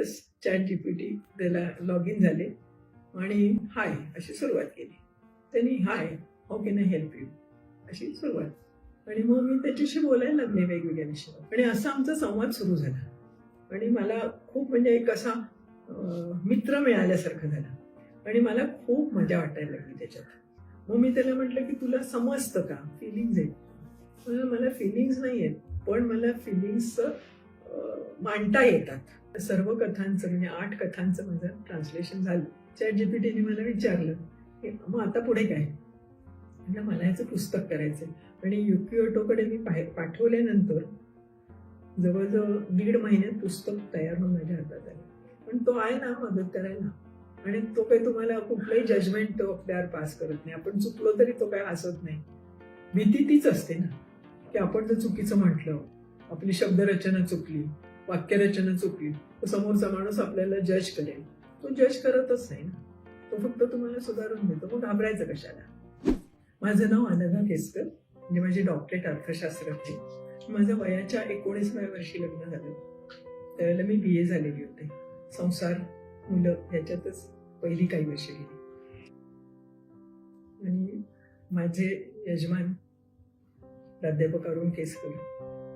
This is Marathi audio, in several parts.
Plus chat G P T त्याला लॉग इन झाले आणि हाय अशी सुरुवात केली. त्यांनी hi how can I help you अशी सुरुवात. आणि मग मी त्याच्याशी बोलायला लागले वेगवेगळ्या विषयावर. आणि असा आमचा संवाद सुरू झाला. आणि मला खूप म्हणजे एक असा मित्र मिळाल्यासारखं झाला. आणि मला खूप मजा वाटायला लागली त्याच्यात. मग मी त्याला म्हटलं की तुला समजतं का? फिलिंग्ज आहेत. मला मला फिलिंग्स नाही आहेत पण मला फिलिंग्स मांडता येतात. सर्व कथांचं म्हणजे आठ कथांचं माझं ट्रान्सलेशन झालं. चॅट जीपीटीने मला विचारलं की मग आता पुढे काय? म्हणजे मला ह्याचं पुस्तक करायचं आणि युकी मी बाहेर पाठवल्यानंतर जवळजवळ दीड महिन्यात पुस्तक तयार होऊन माझ्या हातात आलं. पण तो आहे ना मदत करायला. आणि तो काही तुम्हाला कुठलंही जजमेंट तो आपल्यावर पास करत नाही. आपण चुकलो तरी तो काय हसत नाही. भीती तीच असते ना की आपण जर चुकीचं म्हटलं आपली शब्दरचना चुकली वाक्यरचना चुकली तर समोरचा माणूस आपल्याला जज करेल. तो जज करतच नाही ना. तो फक्त तुम्हाला सुधारून देतो. मग घाबरायचं कशाला? माझं नाव अनघा केसकर म्हणजे माझी डॉक्टरेट अर्थशास्त्राची. माझ्या वयाच्या एकोणीसव्या वर्षी लग्न झालं. त्यावेळेला मी बी ए झालेली होते. संसार मुलं याच्यातच पहिली काही वर्ष गेली. आणि माझे यजमान प्राध्यापक अरुण केसकर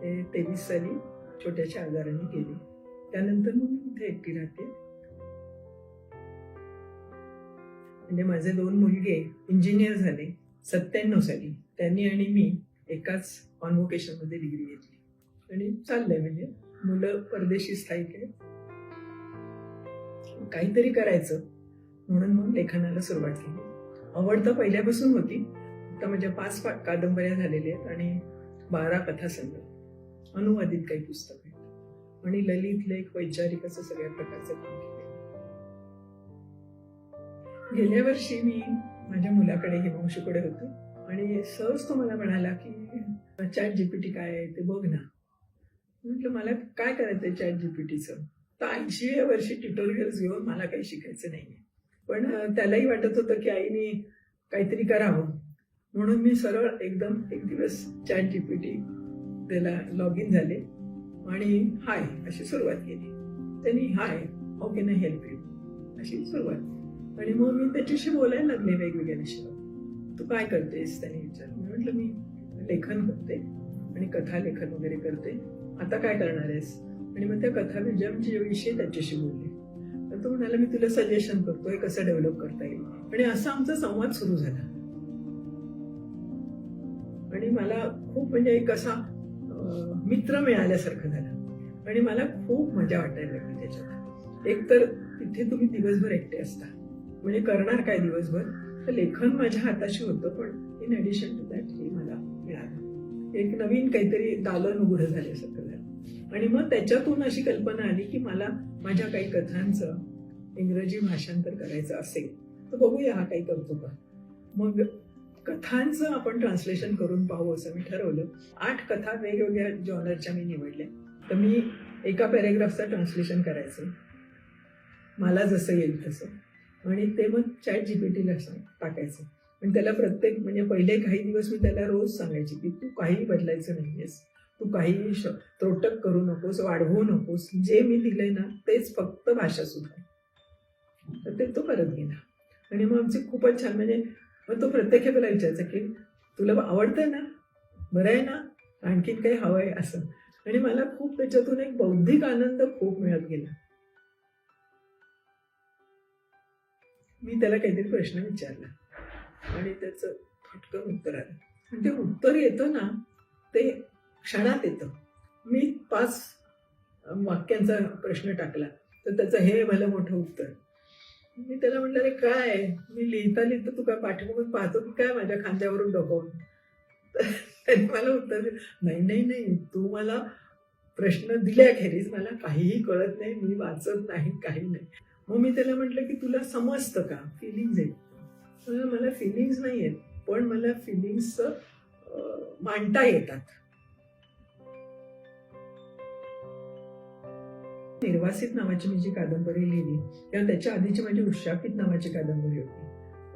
ते तेवीस साली छोट्याशा आजाराने गेली. त्यानंतर मग मी इथे एकटी राहते. म्हणजे माझे दोन मुलगे इंजिनियर झाले सत्त्याण्णव साली. त्यांनी आणि मी एकाच कॉन्व्होकेशनमध्ये डिग्री घेतली. आणि चाललंय म्हणजे मुलं परदेशी स्थायिक आहे काहीतरी करायचं. म्हणून मग लेखनाला सुरुवात केली. आवड तर पहिल्यापासून होती. आता माझ्या पाच कादंबऱ्या झालेल्या आहेत आणि बारा कथासंग्रह. अनुवादित काही पुस्तक आहेत. आणि ललित लेख वैचारिक असं सगळ्या प्रकारचं काम केलं. गेल्या वर्षी मी माझ्या मुलाकडे हिमांशूकडे होते. आणि सहज तो मला म्हणाला की चॅट जीपीटी काय आहे ते बघ ना. म्हटलं मला काय करायचंय चॅट जीपीटीचं तर ऐंशी वर्षी ट्युटोरियल्स घेऊन मला काही शिकायचं नाहीये. पण त्यालाही वाटत होतं की आईने काहीतरी करावं. म्हणून मी सरळ एकदम एक दिवस चॅट जीपीटी त्याला लॉग इन झाले. आणि हाय अशी सुरुवात केली. त्यांनी hi how can I help you अशी सुरुवात. आणि मग मी त्याच्याशी बोलायला लागले वेगवेगळ्या विषयावर. तू काय करतेस? त्याने विचारलं. मी म्हटलं मी लेखन करते आणि कथा लेखन वगैरे करते. आता काय करणार आहेस? आणि मग त्या कथा विजयाचे विषयी त्याच्याशी बोलले. तर तो म्हणाला मी तुला सजेशन करतो हे कसं डेव्हलप करता येईल. आणि असा आमचा संवाद सुरू झाला. आणि मला खूप म्हणजे एक असा मित्र मिळाल्यासारखं झालं. आणि मला खूप मजा वाटायला लागली त्याच्यात एक तर तिथे तुम्ही दिवसभर एकटे असता. म्हणजे करणार काय दिवसभर? तर लेखन माझ्या हाताशी होतं पण इन ॲडिशन टू दॅट हे मला मिळालं. एक नवीन काहीतरी दालन उघडं झाल्यासारखं झालं. आणि मग त्याच्यातून अशी कल्पना आली की मला माझ्या काही कथांचं इंग्रजी भाषांतर करायचं असेल तर बघूया हा काही करतो का. मग कथांचं आपण ट्रान्सलेशन करून पाहू असं मी ठरवलं. आठ कथा वेगवेगळ्या जॉनरच्या मी निवडल्या. तर मी एका पॅरेग्राफचं ट्रान्सलेशन करायचं. मला जसं येईल तसं. आणि ते मग चॅट जीपीटीला टाकायचं. आणि त्याला प्रत्येक म्हणजे पहिले काही दिवस मी त्याला रोज सांगायची की तू काही बदलायचं नाहीयेस. तू काही श- त्रोटक करू नकोस वाढवू नकोस. जे मी दिलंय ना तेच फक्त भाषा सुद्धा तर ते तो करत गेला. आणि मग आमचे खूपच छान म्हणजे मग तो प्रत्येक वेळेला विचारायचा की तुला आवडतं ना? बरं आहे ना? आणखीन काही हवं आहे असं. आणि मला खूप त्याच्यातून एक बौद्धिक आनंद खूप मिळत गेला. मी त्याला काहीतरी प्रश्न विचारला. आणि त्याचं फटकन उत्तर आलं. आणि ते उत्तर येतं ना ते क्षणात येतं. मी पाच वाक्यांचा प्रश्न टाकला. तर त्याचं हे भलं मोठं उत्तर. मी त्याला म्हटलं रे काय? मी लिहिता लिहिता तू काय पाठीमागून पाहतो की काय माझ्या खांद्यावरून डोकावून त्याने मला उत्तर दिलं नाही नाही नाही. तू मला प्रश्न दिल्याखेरीज मला काहीही कळत नाही. मी वाचत नाही काही नाही. मग मी त्याला म्हटलं की तुला समजतं का? फिलिंग्ज आहेत. मला मला फिलिंग्स नाही आहेत पण मला फिलिंग्स मांडता येतात. निर्वासित नावाची मी जी कादंबरी लिहिली तेव्हा त्याच्या आधीची माझी उशापित नावाची कादंबरी होती.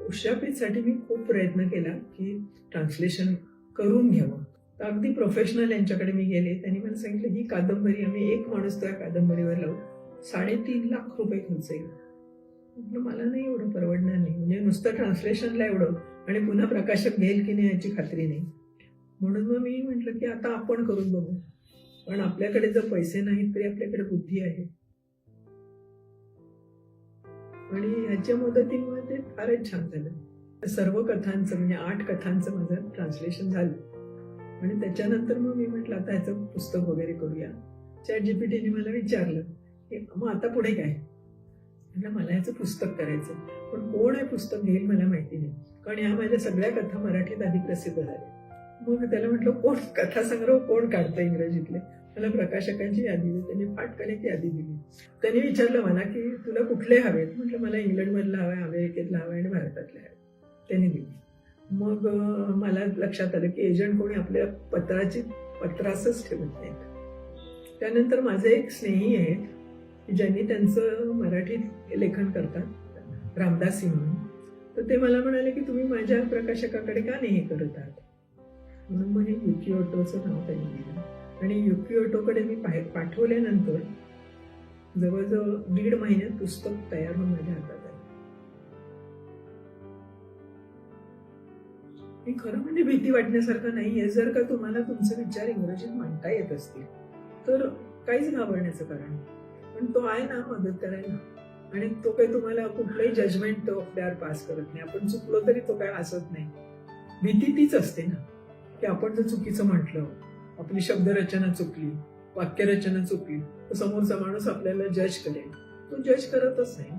उशापितसाठी मी खूप प्रयत्न केला की ट्रान्सलेशन करून घ्यावं. तर अगदी प्रोफेशनल यांच्याकडे मी गेले. त्यांनी मला सांगितलं ही कादंबरी आम्ही एक माणूस त्या कादंबरीवर लावू. साडेतीन लाख रुपये खर्च येईल. म्हटलं मला नाही एवढं परवडणार नाही. म्हणजे नुसतं ट्रान्सलेशनला एवढं आणि पुन्हा प्रकाशक घेईल की नाही याची खात्री नाही. म्हणून मग मी म्हटलं की आता आपण करून बघू. पण आपल्याकडे जर पैसे नाहीत तरी आपल्याकडे बुद्धी आहे. आणि ह्याच्या मदतीमुळे ते फारच छान झालं. सर्व कथांचं म्हणजे आठ कथांचं माझं ट्रान्सलेशन झालं. आणि त्याच्यानंतर मग मी म्हटलं आता ह्याचं पुस्तक वगैरे करूया. चॅट जीपीटीने मला विचारलं की मग आता पुढे काय? म्हटलं मला ह्याचं पुस्तक करायचं पण कोण हे पुस्तक घेईल मला माहिती नाही. कारण ह्या माझ्या सगळ्या कथा मराठीत आधी प्रसिद्ध झाल्या. मग त्याला म्हटलं कोण? कथासंग्रह कोण काढतं इंग्रजीतले? मला प्रकाशकांची यादी दिली त्यांनी फाटकन यादी दिली. त्यांनी विचारलं मला की तुला कुठले हवेत? म्हटलं मला इंग्लंडमधलं हवं आहे अमेरिकेतलं हवं आहे आणि भारतातले हवे. त्यांनी दिली. मग मला लक्षात आलं की एजंट कोणी आपल्या पत्राची पत्रासच ठेवत नाहीत. त्यानंतर माझे एक स्नेही आहेत की ज्यांनी त्यांचं मराठीत लेखन करतात रामदासी म्हणून. तर ते मला म्हणाले की तुम्ही माझ्या प्रकाशकाकडे का नाही हे करत आहात? म्हणून मग हे युकी ऑटोचं नाव त्यांनी दिलं. आणि युकी मी पाठवल्यानंतर जवळजवळ दीड महिन्यात पुस्तक तयार होऊन माझ्या हातात आलं. हे खरं म्हणजे भीती वाटण्यासारखं नाहीये. जर का तुम्हाला तुमचे विचार इंग्रजीत मांडता येत असतील तर काहीच घाबरण्याचं कारण पण तो आहे ना मदत करायला आणि तो काही तुम्हाला कुठलंही जजमेंट आपल्यावर पास करत नाही. आपण चुकलो तरी तो काय हसत नाही. भीती तीच असते ना की आपण जर चुकीचं म्हटलं आपली शब्दरचना चुकली वाक्यरचना चुकली तर समोरचा माणूस आपल्याला जज करेल. तो जज करतच नाही.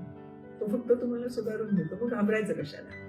तो फक्त तुम्हाला सुधारून देतो. मग घाबरायचं कशाला?